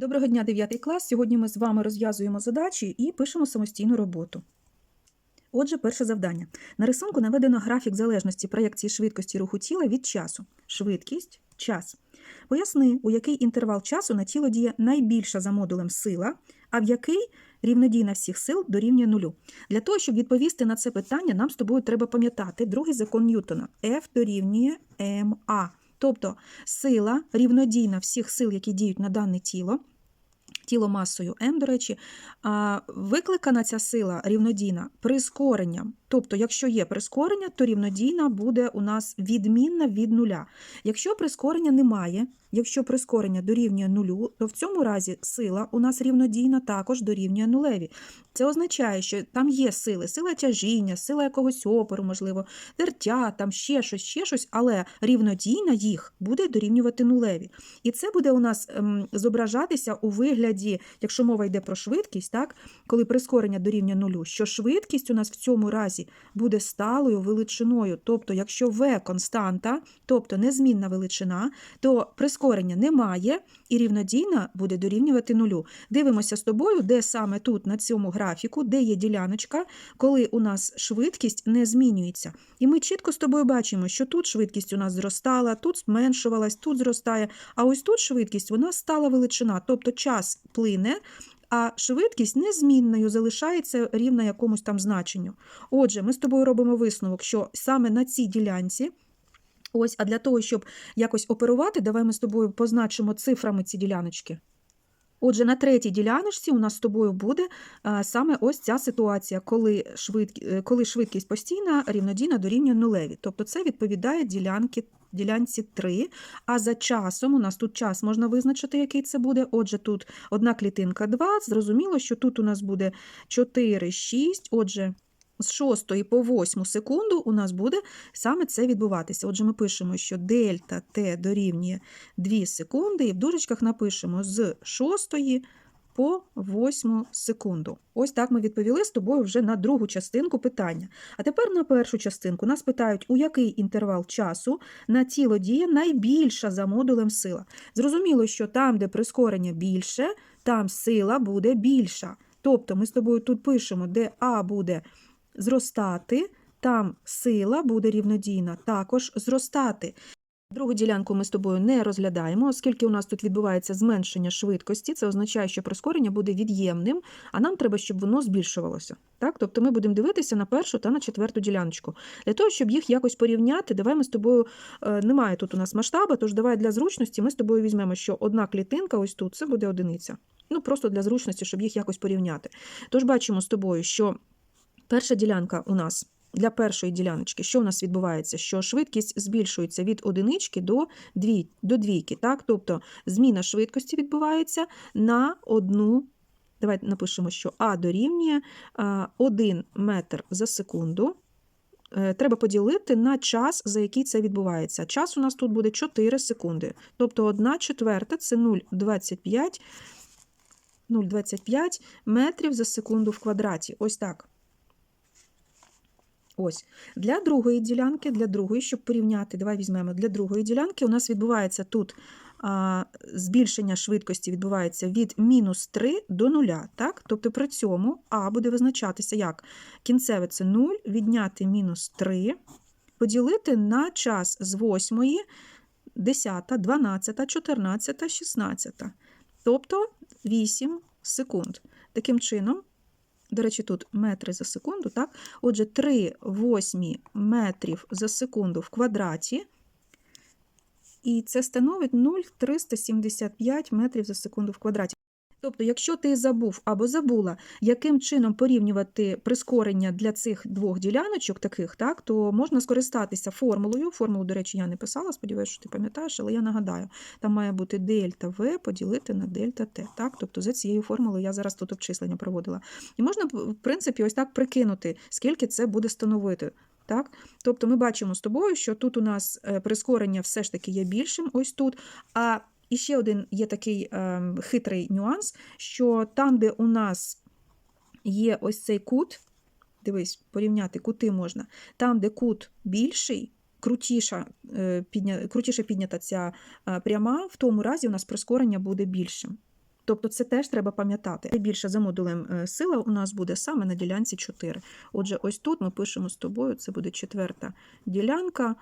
Доброго дня, 9 клас. Сьогодні ми з вами розв'язуємо задачі і пишемо самостійну роботу. Отже, перше завдання. На рисунку наведено графік залежності проєкції швидкості руху тіла від часу. Швидкість, час. Поясни, у який інтервал часу на тіло діє найбільша за модулем сила, а в який рівнодійна всіх сил дорівнює нулю. Для того, щоб відповісти на це питання, нам з тобою треба пам'ятати другий закон Ньютона. F дорівнює ma. Тобто сила рівнодійна всіх сил, які діють на дане тіло, тіло масою М, до речі, викликана ця сила рівнодійна прискоренням. Тобто, якщо є прискорення, то рівнодійна буде у нас відмінна від нуля. Якщо прискорення немає, якщо прискорення дорівнює нулю, то в цьому разі сила у нас рівнодійна також дорівнює нулеві. Це означає, що там є сили, сила тяжіння, сила якогось опору, можливо, тертя, там ще щось, ще щось, але рівнодійна їх буде дорівнювати нулеві. І це буде у нас ем, зображатися у вигляді, якщо мова йде про швидкість, так, коли прискорення дорівнює нулю, що швидкість у нас в цьому разі буде сталою величиною. Тобто, якщо v константа, тобто незмінна величина, то прискорення немає і рівнодійна буде дорівнювати нулю. Дивимося з тобою, де саме тут на цьому графіку, де є діляночка, коли у нас швидкість не змінюється. І ми чітко з тобою бачимо, що тут швидкість у нас зростала, тут зменшувалась, тут зростає, а ось тут швидкість вона стала величина, тобто час плине. А швидкість незмінною залишається рівна якомусь там значенню. Отже, ми з тобою робимо висновок, що саме на цій ділянці, ось, а для того, щоб якось оперувати, давай ми з тобою позначимо цифрами ці діляночки. Отже, на третій діляночці у нас з тобою буде а, саме ось ця ситуація, коли, швид... е, коли швидкість постійна рівнодійна дорівнює нулеві. Тобто це відповідає ділянки, ділянці 3. А за часом, у нас тут час можна визначити, який це буде. Отже, тут одна клітинка 2. Зрозуміло, що тут у нас буде 4, 6. Отже, з 6 по 8 секунду у нас буде саме це відбуватися. Отже, ми пишемо, що дельта t дорівнює 2 секунди, і в дужечках напишемо з 6 по 8 секунду. Ось так ми відповіли з тобою вже на другу частинку питання. А тепер на першу частинку нас питають, у який інтервал часу на тіло діє найбільша за модулем сила. Зрозуміло, що там, де прискорення більше, там сила буде більша. Тобто ми з тобою тут пишемо, де А буде зростати, там сила буде рівнодійна також зростати. Другу ділянку ми з тобою не розглядаємо, оскільки у нас тут відбувається зменшення швидкості, це означає, що прискорення буде від'ємним, а нам треба, щоб воно збільшувалося. Так? Тобто ми будемо дивитися на першу та на четверту діляночку. Для того, щоб їх якось порівняти, давай ми з тобою, е, немає тут у нас масштаба, тож давай для зручності ми з тобою візьмемо, що одна клітинка ось тут, це буде одиниця. Ну, просто для зручності, щоб їх якось порівняти. Тож бачимо з тобою, що перша ділянка у нас для першої діляночки, що у нас відбувається? Що швидкість збільшується від одинички до дві, до двійки. Так? Тобто зміна швидкості відбувається на одну. Давайте напишемо, що А дорівнює 1 метр за секунду. Е, Треба поділити на час, за який це відбувається. Час у нас тут буде 4 секунди. Тобто 1 четверта це 0,25 0,25 метрів за секунду в квадраті. Ось так. Ось. Для другої ділянки, для другої, щоб порівняти, давай візьмемо для другої ділянки, у нас відбувається тут а, збільшення швидкості відбувається від мінус 3 до 0. Так? Тобто при цьому А буде визначатися як кінцеве це 0, відняти мінус 3, поділити на час з 8, 10, 12, 14, 16. Тобто 8 секунд. Таким чином, до речі, тут метри за секунду, так? Отже, 3 восьмі метрів за секунду в квадраті, і це становить 0,375 метрів за секунду в квадраті. Тобто, якщо ти забув або забула, яким чином порівнювати прискорення для цих двох діляночок, таких, так, то можна скористатися формулою. Формулу, до речі, я не писала, сподіваюся, що ти пам'ятаєш, але я нагадаю, там має бути дельта В поділити на дельта Т. Так? Тобто за цією формулою я зараз тут обчислення проводила. І можна, в принципі, ось так прикинути, скільки це буде становити. Так? Тобто ми бачимо з тобою, що тут у нас е, прискорення все ж таки є більшим, ось тут. а і ще один є такий е, хитрий нюанс, що там, де у нас є ось цей кут, дивись, порівняти кути можна, там, де кут більший, крутіша, е, підня, крутіше піднята ця е, пряма, в тому разі у нас прискорення буде більшим. Тобто це теж треба пам'ятати. Найбільша за модулем е, сила у нас буде саме на ділянці 4. Отже, ось тут ми пишемо з тобою, це буде четверта ділянка.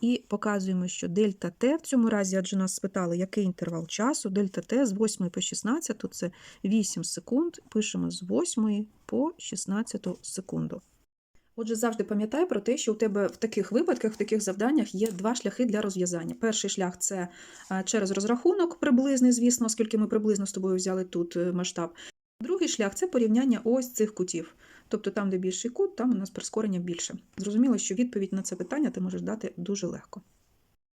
І показуємо, що дельта Т в цьому разі, адже нас спитали, який інтервал часу. Дельта Т з 8 по 16, це 8 секунд. Пишемо з 8 по 16 секунду. Отже, завжди пам'ятай про те, що у тебе в таких випадках, в таких завданнях є два шляхи для розв'язання. Перший шлях це е, через розрахунок приблизний, звісно, оскільки ми приблизно з тобою взяли тут е, масштаб. Другий шлях це порівняння ось цих кутів. Тобто там, де більший кут, там у нас прискорення більше. Зрозуміло, що відповідь на це питання ти можеш дати дуже легко.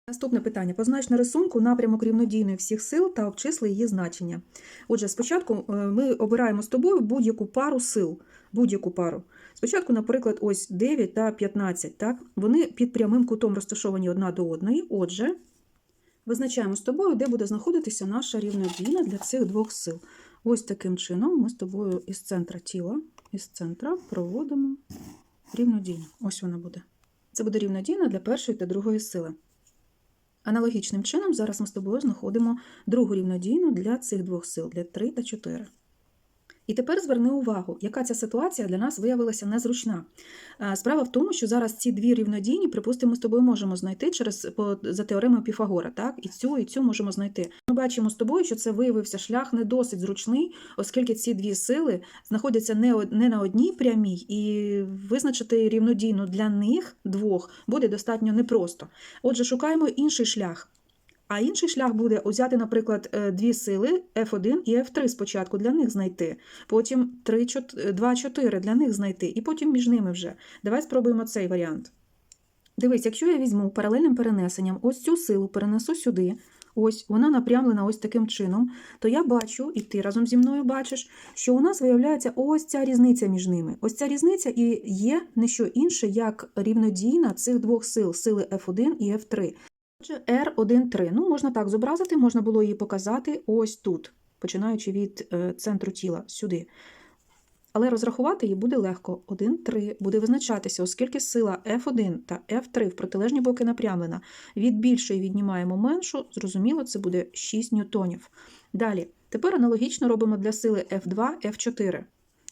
Наступне питання. Познач на рисунку напрямок рівнодійної всіх сил та обчисли її значення. Отже, спочатку е, ми обираємо з тобою будь-яку пару сил. Будь-яку пару. Спочатку, наприклад, ось 9 та 15. Так? Вони під прямим кутом розташовані одна до одної. Отже, визначаємо з тобою, де буде знаходитися наша рівнодійна для цих двох сил. Ось таким чином ми з тобою із центра тіла, із центра проводимо рівнодійно. Ось вона буде. Це буде рівнодійна для першої та другої сили. Аналогічним чином зараз ми з тобою знаходимо другу рівнодійну для цих двох сил, для 3 та 4. І тепер зверни увагу, яка ця ситуація для нас виявилася незручна. Е, Справа в тому, що зараз ці дві рівнодійні, припустимо, з тобою можемо знайти через по, за теоремою Піфагора, так? І цю, і цю можемо знайти. Ми бачимо з тобою, що це виявився шлях не досить зручний, оскільки ці дві сили знаходяться не, не на одній прямій, і визначити рівнодійну для них двох буде достатньо непросто. Отже, шукаємо інший шлях. А інший шлях буде взяти, наприклад, е, дві сили F1 і F3 спочатку для них знайти, потім 3, 2, 4 для них знайти, і потім між ними вже. Давай спробуємо цей варіант. Дивись, якщо я візьму паралельним перенесенням ось цю силу перенесу сюди, ось вона напрямлена ось таким чином, то я бачу, і ти разом зі мною бачиш, що у нас виявляється ось ця різниця між ними. Ось ця різниця і є не що інше, як рівнодійна цих двох сил сили F1 і F3. Отже, R1,3. Ну, можна так зобразити, можна було її показати ось тут, починаючи від е, центру тіла сюди. Але розрахувати її буде легко. 1,3 буде визначатися, оскільки сила F1 та F3 в протилежні боки напрямлена. Від більшої віднімаємо меншу, зрозуміло, це буде 6 ньютонів. Далі, тепер аналогічно робимо для сили F2, F4.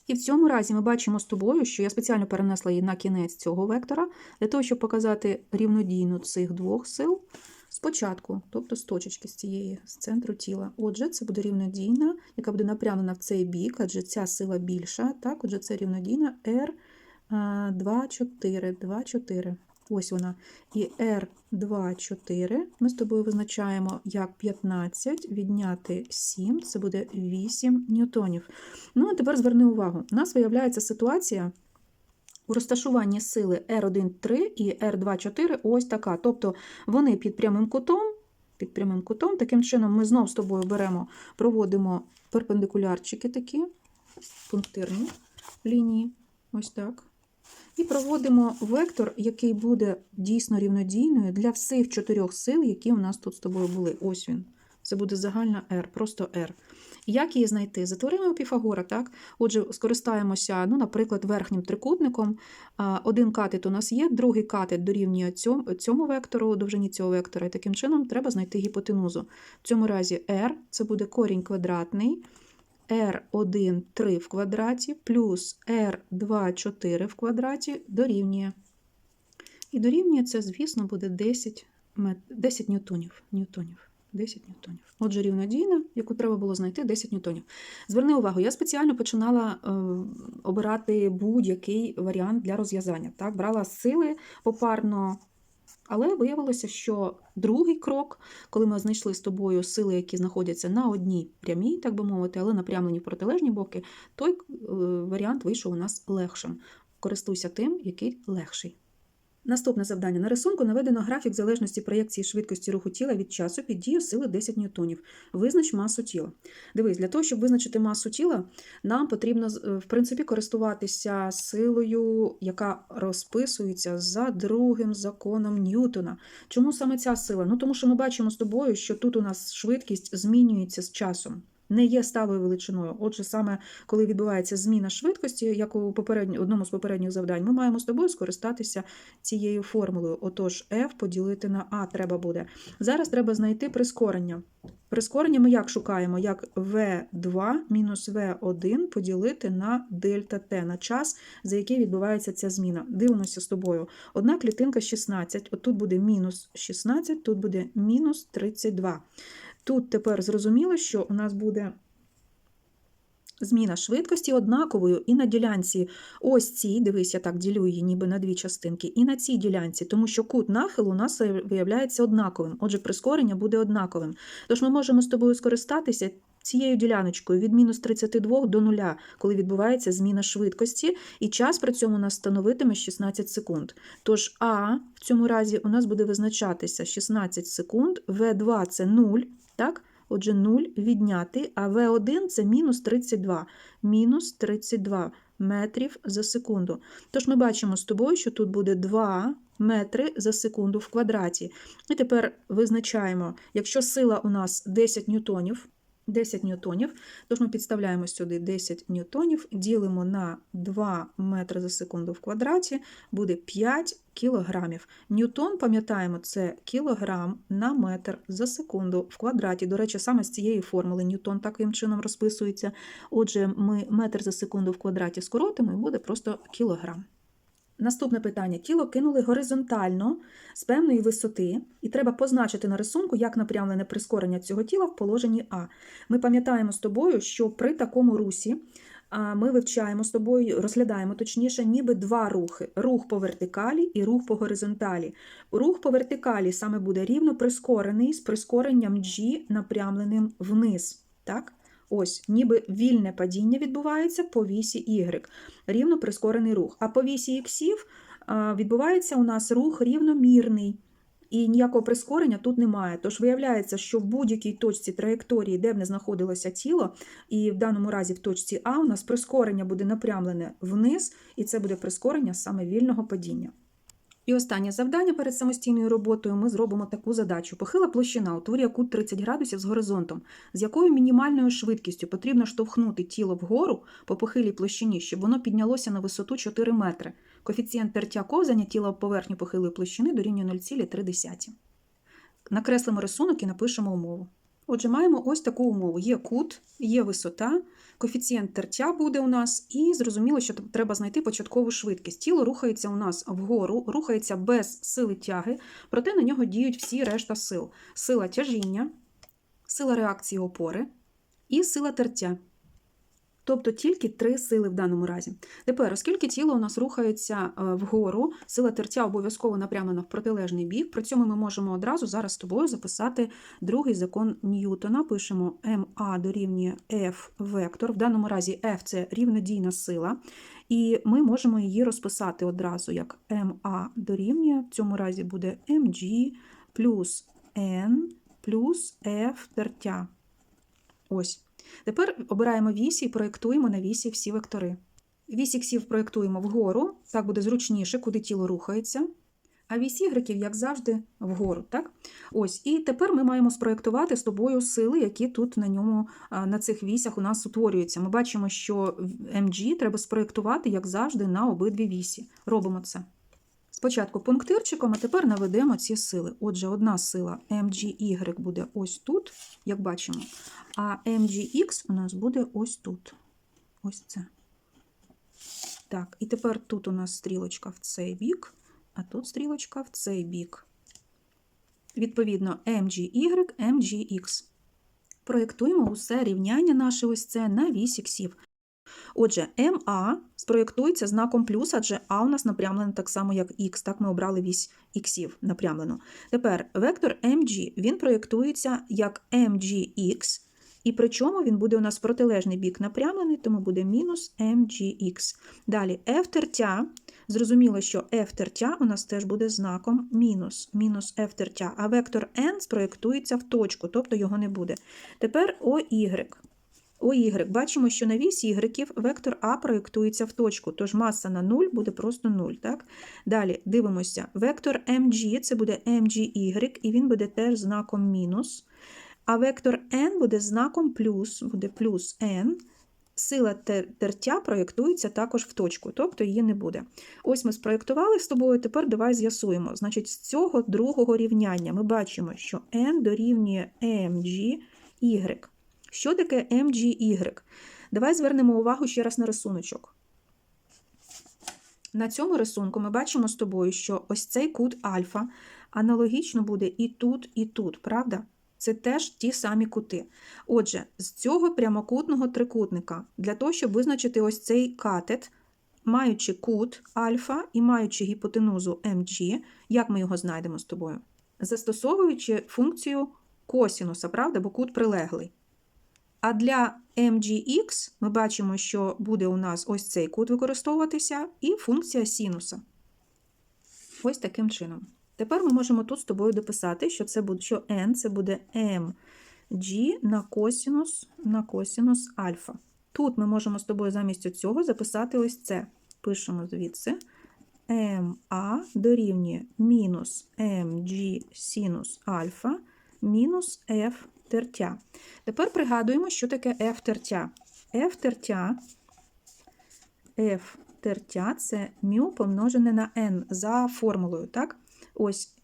І в цьому разі ми бачимо з тобою, що я спеціально перенесла її на кінець цього вектора, для того, щоб показати рівнодійну цих двох сил спочатку, тобто з точечки з цієї, з центру тіла. Отже, це буде рівнодійна, яка буде напрямлена в цей бік, адже ця сила більша. Так, Отже, це рівнодійна R2, 4, 2, 4. Ось вона. І R2, 4 ми з тобою визначаємо як 15, відняти 7, це буде 8 ньютонів. Ну, а тепер зверни увагу. У нас виявляється ситуація у розташуванні сили R1,3 і R2,4 ось така. Тобто вони під прямим кутом, під прямим кутом, таким чином ми знов з тобою беремо, проводимо перпендикулярчики такі, пунктирні лінії, ось так. І проводимо вектор, який буде дійсно рівнодійною для всіх чотирьох сил, які у нас тут з тобою були. Ось він. Це буде загальна R, просто R. Як її знайти? За теоремою Піфагора, так? Отже, скористаємося, ну, наприклад, верхнім трикутником. Один катет у нас є, другий катет дорівнює цьому, вектору, довжині цього вектора, і таким чином треба знайти гіпотенузу. В цьому разі R це буде корінь квадратний. R1 3 в квадраті плюс R2 4 в квадраті дорівнює. І дорівнює це, звісно, буде 10, мет... 10 ньютонів. ньютонів. 10 ньютонів. Отже, рівнодійна, яку треба було знайти 10 ньютонів. Зверни увагу, я спеціально починала е, обирати будь-який варіант для розв'язання. Так? Брала сили попарно, але виявилося, що другий крок, коли ми знайшли з тобою сили, які знаходяться на одній прямій, так би мовити, але напрямлені в протилежні боки, той е, варіант вийшов у нас легшим. Користуйся тим, який легший. Наступне завдання. На рисунку наведено графік залежності проєкції швидкості руху тіла від часу під дію сили 10 ньютонів. Визнач масу тіла. Дивись, для того, щоб визначити масу тіла, нам потрібно е, в принципі користуватися силою, яка розписується за другим законом Ньютона. Чому саме ця сила? Ну тому що ми бачимо з тобою, що тут у нас швидкість змінюється з часом. Не є сталою величиною. Отже, саме коли відбувається зміна швидкості, як у попередньо, одному з попередніх завдань, ми маємо з тобою скористатися цією формулою. Отож, F поділити на А треба буде. Зараз треба знайти прискорення. Прискорення ми як шукаємо? Як V2 мінус V1 поділити на дельта T, на час, за який відбувається ця зміна. Дивимося з тобою. Одна клітинка 16, от тут буде мінус 16, тут буде мінус 32. Тут тепер зрозуміло, що у нас буде зміна швидкості однаковою і на ділянці ось цій, дивись, я так ділю її ніби на дві частинки, і на цій ділянці, тому що кут нахилу у нас виявляється однаковим, отже, прискорення буде однаковим. Тож ми можемо з тобою скористатися цією діляночкою від мінус 32 до 0, коли відбувається зміна швидкості, і час при цьому нас становитиме 16 секунд. Тож А в цьому разі у нас буде визначатися 16 секунд, В2 це 0, так? Отже, 0 відняти, а В1 це мінус 32. Мінус 32 метрів за секунду. Тож ми бачимо з тобою, що тут буде 2 метри за секунду в квадраті. І тепер визначаємо, якщо сила у нас 10 ньютонів, 10 ньютонів, тож ми підставляємо сюди 10 ньютонів, ділимо на 2 метри за секунду в квадраті, буде 5 кілограмів. Ньютон, пам'ятаємо, це кілограм на метр за секунду в квадраті. До речі, саме з цієї формули Ньютон таким чином розписується. Отже, ми метр за секунду в квадраті скоротимо і буде просто кілограм. Наступне питання. Тіло кинули горизонтально з певної висоти, і треба позначити на рисунку, як напрямлене прискорення цього тіла в положенні А. Ми пам'ятаємо з тобою, що при такому русі ми вивчаємо з тобою, розглядаємо точніше, ніби два рухи: рух по вертикалі і рух по горизонталі. Рух по вертикалі саме буде рівно прискорений з прискоренням G напрямленим вниз. Так? Ось, ніби вільне падіння відбувається по вісі Y, рівно прискорений рух. А по вісі іксів відбувається у нас рух рівномірний. І ніякого прискорення тут немає. Тож виявляється, що в будь-якій точці траєкторії, де б не знаходилося тіло, і в даному разі в точці А, у нас прискорення буде напрямлене вниз, і це буде прискорення саме вільного падіння. І останнє завдання перед самостійною роботою ми зробимо таку задачу. Похила площина утворює кут 30 градусів з горизонтом, з якою мінімальною швидкістю потрібно штовхнути тіло вгору по похилій площині, щоб воно піднялося на висоту 4 метри. Коефіцієнт тертя ковзання тіла об поверхню похилої площини дорівнює 0,3. Накреслимо рисунок і напишемо умову. Отже, маємо ось таку умову: є кут, є висота, коефіцієнт тертя буде у нас, і зрозуміло, що треба знайти початкову швидкість. Тіло рухається у нас вгору, рухається без сили тяги, проте на нього діють всі решта сил: сила тяжіння, сила реакції опори і сила тертя. Тобто тільки три сили в даному разі. Тепер, оскільки тіло у нас рухається е, вгору, сила тертя обов'язково напрямлена в протилежний бік. При цьому ми можемо одразу зараз з тобою записати другий закон Ньютона. Пишемо МА дорівнює F вектор. В даному разі F це рівнодійна сила, і ми можемо її розписати одразу як МА дорівнює, в цьому разі буде mg плюс N плюс F тертя. Ось. Тепер обираємо вісі і проєктуємо на вісі всі вектори. Вісь іксів проєктуємо вгору, так буде зручніше, куди тіло рухається. А вісь ігреків, як завжди, вгору. Так? Ось. І тепер ми маємо спроєктувати з тобою сили, які тут на ньому, на цих вісях у нас утворюються. Ми бачимо, що MG треба спроєктувати, як завжди, на обидві вісі. Робимо це. Спочатку пунктирчиком, а тепер наведемо ці сили. Отже, одна сила MGY буде ось тут, як бачимо, а MGX у нас буде ось тут. Ось це. Так, і тепер тут у нас стрілочка в цей бік, а тут стрілочка в цей бік. Відповідно, MGY, MGX. Проєктуємо усе рівняння наше ось це на вісь іксів. Отже, МА спроєктується знаком плюс, адже А у нас напрямлено так само, як Х. Так ми обрали вісь іксів напрямлено. Тепер вектор MG він проєктується як MGX, і причому він буде у нас протилежний бік напрямлений, тому буде мінус MGX. Далі F тертя. Зрозуміло, що F тертя у нас теж буде знаком мінус, мінус F тертя, а вектор N спроєктується в точку, тобто його не буде. Тепер OY. OY. Бачимо, що на вісі ігреків вектор А проєктується в точку, тож маса на 0 буде просто 0. Так? Далі дивимося, вектор MG це буде MGY, і він буде теж знаком мінус. А вектор n буде знаком плюс, буде плюс n. Сила тертя проєктується також в точку, тобто її не буде. Ось ми спроєктували з тобою, тепер давай з'ясуємо. Значить, з цього другого рівняння ми бачимо, що n дорівнює mg MGY. Що таке MGY? Давай звернемо увагу ще раз на рисуночок. На цьому рисунку ми бачимо з тобою, що ось цей кут альфа аналогічно буде і тут, і тут, правда? Це теж ті самі кути. Отже, з цього прямокутного трикутника, для того, щоб визначити ось цей катет, маючи кут альфа і маючи гіпотенузу MG, як ми його знайдемо з тобою? Застосовуючи функцію косінуса, правда, бо кут прилеглий. А для MGX ми бачимо, що буде у нас ось цей кут використовуватися, і функція синуса. Ось таким чином. Тепер ми можемо тут з тобою дописати, що це буде, що n це буде mg на косінус, на косінус альфа. Тут ми можемо з тобою замість цього записати ось це. Пишемо звідси ma дорівнює мінус mg синус альфа мінус f тертя. Тепер пригадуємо, що таке f тертя. f тертя, f тертя це μ помножене на n за формулою, так? Ось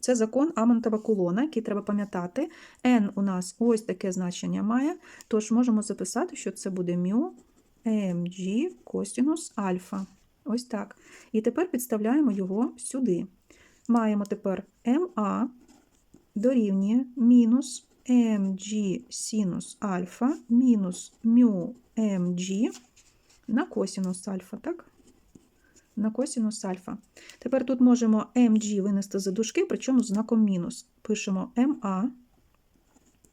це закон Амонтова кулона, який треба пам'ятати. n у нас ось таке значення має, тож можемо записати, що це буде μ mg косінус альфа. Ось так. І тепер підставляємо його сюди. Маємо тепер ma дорівнює мінус mg синус альфа мінус μ mg на косінус альфа, так? На косінус альфа. Тепер тут можемо mg винести за дужки, причому знаком мінус. Пишемо ma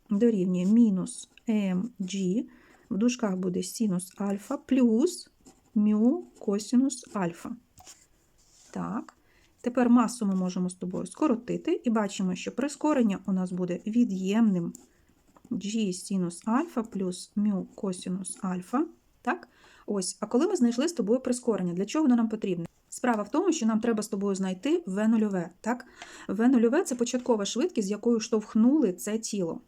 дорівнює мінус mg, в дужках буде синус альфа плюс μ косінус альфа. Так. Тепер масу ми можемо з тобою скоротити і бачимо, що прискорення у нас буде від'ємним g синус альфа плюс μ косінус альфа. Так? Ось, а коли ми знайшли з тобою прискорення, для чого воно нам потрібне? Справа в тому, що нам треба з тобою знайти v 0 так? v 0 це початкова швидкість, з якою штовхнули це тіло.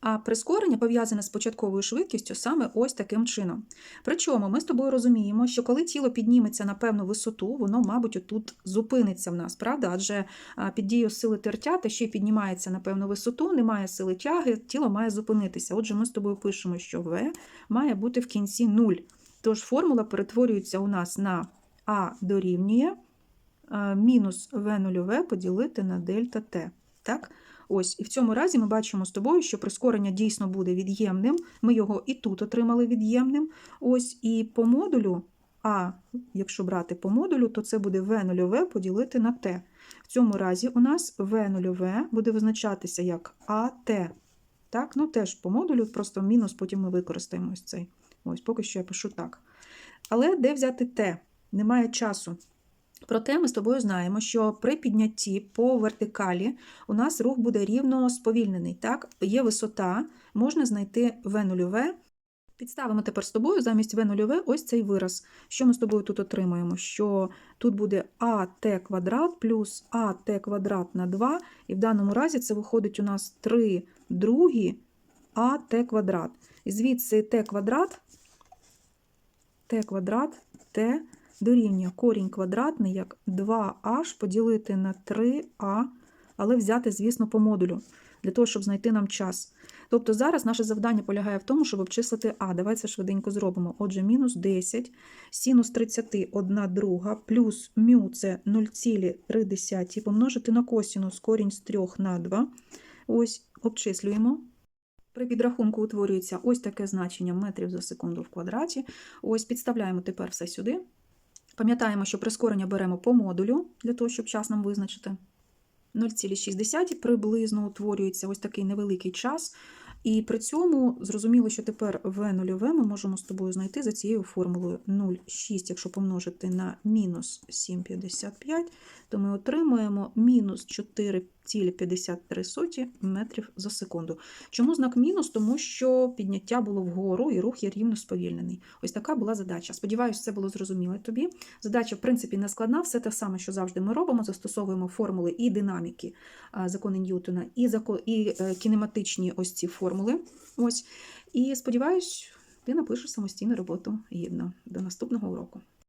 А прискорення пов'язане з початковою швидкістю саме ось таким чином. Причому ми з тобою розуміємо, що коли тіло підніметься на певну висоту, воно, мабуть, отут зупиниться в нас, правда? Адже під дією сили тертя те ще й піднімається на певну висоту, немає сили тяги, тіло має зупинитися. Отже, ми з тобою пишемо, що v має бути в кінці 0. Тож формула перетворюється у нас на А дорівнює мінус v 0 поділити на дельта t. Так? Ось, і в цьому разі ми бачимо з тобою, що прискорення дійсно буде від'ємним. Ми його і тут отримали від'ємним. Ось, і по модулю, а якщо брати по модулю, то це буде v 0 в поділити на t. В цьому разі у нас v 0 в буде визначатися як АТ. Так, ну теж по модулю, просто мінус, потім ми використаємо ось цей. Ось, поки що я пишу так. Але де взяти t? Немає часу. Проте ми з тобою знаємо, що при піднятті по вертикалі у нас рух буде рівно сповільнений. Так? Є висота, можна знайти v 0 Підставимо тепер з тобою замість v 0 ось цей вираз. Що ми з тобою тут отримаємо? Що тут буде АТ квадрат плюс АТ квадрат на 2, і в даному разі це виходить у нас 3 другі АТ квадрат. І звідси Т квадрат, Т квадрат, Т дорівнює корінь квадратний як 2х поділити на 3а, але взяти, звісно, по модулю, для того, щоб знайти нам час. Тобто зараз наше завдання полягає в тому, щоб обчислити А. Давайте швиденько зробимо. Отже, мінус 10, синус 30, 1 друга, плюс мю це 0,3 помножити на косінус корінь з 3 на 2. Ось, обчислюємо. При підрахунку утворюється ось таке значення метрів за секунду в квадраті. Ось підставляємо тепер все сюди. Пам'ятаємо, що прискорення беремо по модулю, для того, щоб час нам визначити. 0,6 приблизно утворюється ось такий невеликий час. І при цьому зрозуміло, що тепер v 0 ми можемо з тобою знайти за цією формулою 0,6, якщо помножити на мінус 7,55, то ми отримуємо мінус 4,53 метрів за секунду. Чому знак мінус? Тому що підняття було вгору і рух є рівно сповільнений. Ось така була задача. Сподіваюся, це було зрозуміло тобі. Задача, в принципі, не складна, все те саме, що завжди ми робимо, застосовуємо формули і динаміки закони Ньютона, і, і е, кінематичні ось ці формули. Ось. І сподіваюсь, ти напишеш самостійну роботу гідно. До наступного уроку.